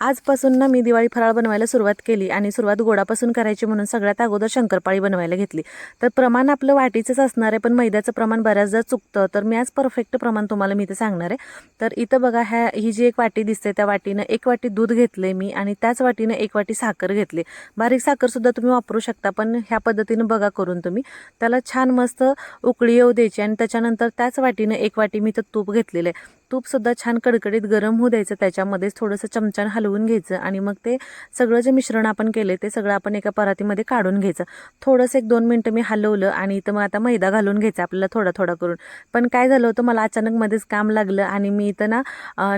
आजपासून ना मी दिवाळी फराळ बनवायला सुरुवात केली आणि सुरुवात गोडापासून करायची म्हणून सगळ्यात अगोदर शंकरपाळी बनवायला घेतली. तर प्रमाण आपलं वाटीचंच असणार आहे पण मैद्याचं प्रमाण बऱ्याचदा चुकतं. तर मी आज परफेक्ट प्रमाण तुम्हाला मी इथं सांगणार आहे. तर इथं बघा ह्या ही जी एक वाटी दिसते त्या वाटीनं एक वाटी दूध घेतले मी आणि त्याच वाटीनं एक वाटी साखर घेतली. बारीक साखरसुद्धा तुम्ही वापरू शकता पण ह्या पद्धतीनं बघा करून तुम्ही. त्याला छान मस्त उकळी येऊ द्यायची आणि त्याच्यानंतर त्याच वाटीनं एक वाटी मी तर तूप घेतलेलं आहे. तूपसुद्धा छान कडकडीत गरम होऊ द्यायचं त्याच्यामध्येच थोडंसं चमचान हलवून घ्यायचं आणि मग ते सगळं जे मिश्रण आपण केले ते सगळं आपण एका परातीमध्ये काढून घ्यायचं. थोडंसं एक दोन मिनटं मी हलवलं आणि इथं मग आता मैदा घालून घ्यायचा आपल्याला थोडा थोडा करून. पण काय झालं होतं मला अचानक मध्येच काम लागलं आणि मी इथं ना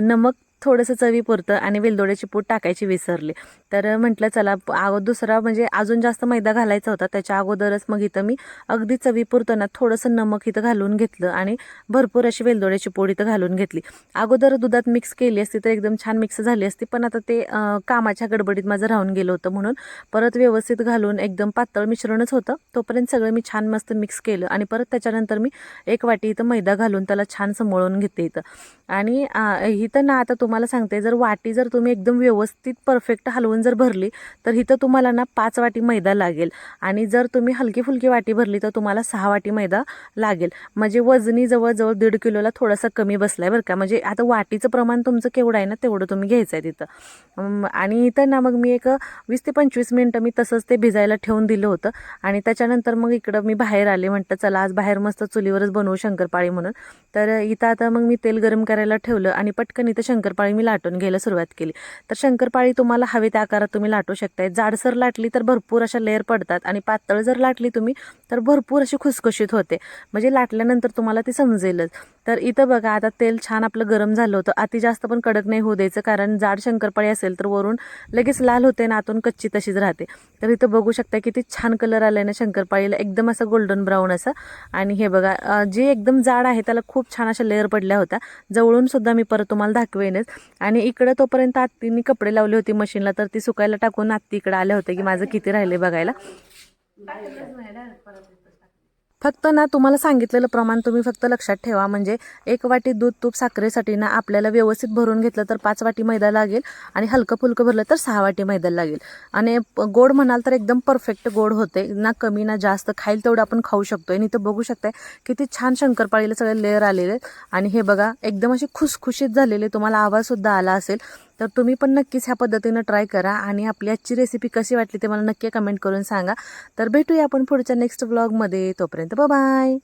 नमक थोडंसं चवीपुरतं आणि वेलदोड्याची पूड टाकायची विसरले. तर म्हटलं चला प- अगो दुसरा म्हणजे अजून जास्त मैदा घालायचा होता. त्याच्या अगोदरच मग इथं मी अगदी चवीपुरतं ना थोडंसं नमक इथं घालून घेतलं आणि भरपूर अशी वेलदोड्याची पूड इथं घालून घेतली. अगोदर दुधात मिक्स केली असती तर एकदम छान मिक्स झाली असती पण आता ते कामाच्या गडबडीत माझं राहून गेलं होतं म्हणून परत व्यवस्थित घालून एकदम पातळ मिश्रणच होतं. तोपर्यंत सगळं मी छान मस्त मिक्स केलं आणि परत त्याच्यानंतर मी एक वाटी इथं मैदा घालून त्याला छान समळून घेते इथं. आणि इथं ना आता तुम्हाला तुम्हाला सांगते जर वाटी जर तुम्ही एकदम व्यवस्थित परफेक्ट हलवून जर भरली तर इथं तुम्हाला ना पाच वाटी मैदा लागेल. आणि जर तुम्ही हलकी फुलकी वाटी भरली तर तुम्हाला सहा वाटी मैदा लागेल. म्हणजे वजनी जवळजवळ दीड किलोला थोडासा कमी बसला आहे बरं का. म्हणजे आता वाटीचं प्रमाण तुमचं केवढं आहे ना तेवढं तुम्ही घ्यायचं आहे तिथं आणि इथं ना मग मी एक वीस ते पंचवीस मिनटं मी तसंच ते भिजायला ठेवून दिलं होतं. आणि त्याच्यानंतर मग इकडं मी बाहेर आले म्हटलं चला आज बाहेर मस्त चुलीवरच बनवू शंकरपाळी म्हणून. तर इथं आता मग मी तेल गरम करायला ठेवलं आणि पटकन इथं शंकरपाळी मी लाटून घ्यायला सुरुवात केली. तर शंकरपाळी तुम्हाला हवे त्या आकारात तुम्ही लाटू शकताय. जाडसर लाटली तर भरपूर अशा लेअर पडतात आणि पातळ जर लाटली तुम्ही तर भरपूर अशी खुसखुशीत होते. म्हणजे लाटल्यानंतर तुम्हाला ते समजेलच. तर इथं बघा आता तेल छान आपलं गरम झालं होतं. अति जास्त पण कडक नाही होऊ द्यायचं कारण जाड शंकरपाळी असेल तर वरून लगेच लाल होते ना आतून कच्ची तशीच राहते. तर इथं बघू शकता किती छान कलर आलाय ना शंकरपाळीला. एकदम असं गोल्डन ब्राऊन असं. आणि हे बघा जे एकदम जाड आहे त्याला खूप छान अशा लेअर पडल्या होत्या. जवळून सुद्धा मी परत तुम्हाला दाखवेनच. आणि इकडं तोपर्यंत आत्तीने कपडे लावले होते मशीनला तर ती सुकायला टाकून आत्ती इकडं आले होते की माझं किती राहिले बघायला. फक्त ना तुम्हाला सांगितलेलं प्रमाण तुम्ही फक्त लक्षात ठेवा. म्हणजे एक वाटी दूध तूप साखरेसाठी ना आपल्याला व्यवस्थित भरून घेतलं तर पाच वाटी मैदा लागेल आणि हलकं फुलकं भरलं तर सहा वाटी मैदा लागेल. आणि गोड म्हणाल तर एकदम परफेक्ट गोड होते. ना कमी ना जास्त. खाईल तेवढं आपण खाऊ शकतो आणि इथं बघू शकताय किती छान शंकरपाळीला सगळे लेअर आलेले आहेत. आणि हे बघा एकदम असे खुसखुशीत झालेले. तुम्हाला आवाजसुद्धा आला असेल. तर तुम्ही पण नक्कीच ह्या पद्धतीनं ट्राय करा आणि आपली आजची रेसिपी कशी वाटली ते मला नक्की कमेंट करून सांगा. तर भेटूया आपण पुढच्या नेक्स्ट व्लॉगमध्ये तोपर्यंत बाय